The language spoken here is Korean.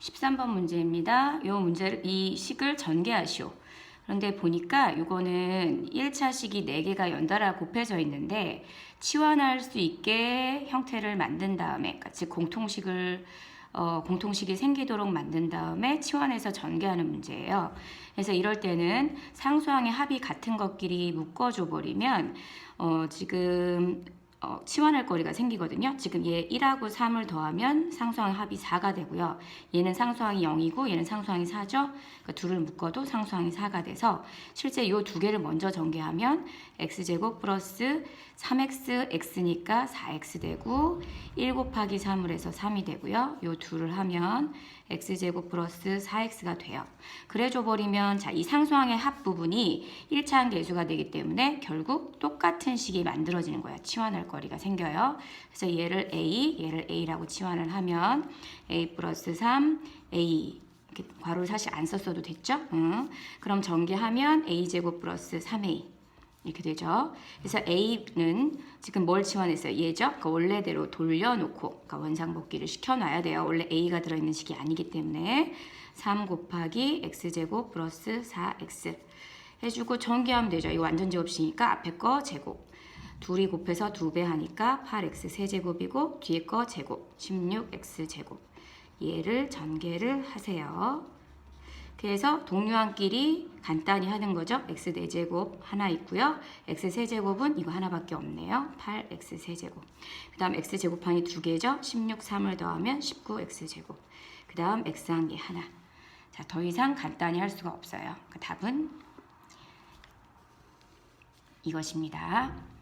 13번 문제입니다. 이 문제를 이 식을 전개하시오. 그런데 보니까 이거는 1차 식이 4개가 연달아 곱해져 있는데 치환할 수 있게 형태를 만든 다음에 그러니까 즉 공통식을 어, 공통식이 생기도록 만든 다음에 치환해서 전개하는 문제예요. 그래서 이럴 때는 상수항의 합이 같은 것끼리 묶어줘 버리면 어, 지금 어, 치환할 거리가 생기거든요. 지금 얘 1하고 3을 더하면 상수항 합이 4가 되고요. 얘는 상수항이 0이고 얘는 상수항이 4죠. 그러니까 둘을 묶어도 상수항이 4가 돼서 실제 이 두 개를 먼저 전개하면 x제곱 플러스 3x x니까 4x 되고 1 곱하기 3을 해서 3이 되고요. 이 둘을 하면 x제곱 플러스 4x가 돼요. 그래줘 버리면 자, 이 상수항의 합 부분이 1차항 계수가 되기 때문에 결국 똑같은 식이 만들어지는 거야. 치환할 거리가 생겨요. 그래서 얘를 a, 얘를 a라고 치환을 하면 a 플러스 3, a 이렇게 괄호를 사실 안 썼어도 됐죠? 응. 그럼 전개하면 a제곱 플러스 3a 이렇게 되죠. 그래서 A는 지금 뭘 치환했어요? 얘죠? 그러니까 원래대로 돌려놓고 그러니까 원상복귀를 시켜놔야 돼요. 원래 A가 들어있는 식이 아니기 때문에 3 곱하기 X제곱 플러스 4X 해주고 전개하면 되죠. 이거 완전 제곱식이니까 앞에 거 제곱 둘이 곱해서 두 배 하니까 8X 세제곱이고 뒤에 거 제곱 16X 제곱 얘를 전개를 하세요. 그래서 동류항끼리 간단히 하는 거죠. x 4제곱 하나 있고요. x 세제곱은 이거 하나밖에 없네요. 8x 세제곱. 그 다음 x 제곱항이 두 개죠. 16, 3을 더하면 19x 제곱. 그 다음 x 한개 하나. 자, 더 이상 간단히 할 수가 없어요. 그 답은 이것입니다.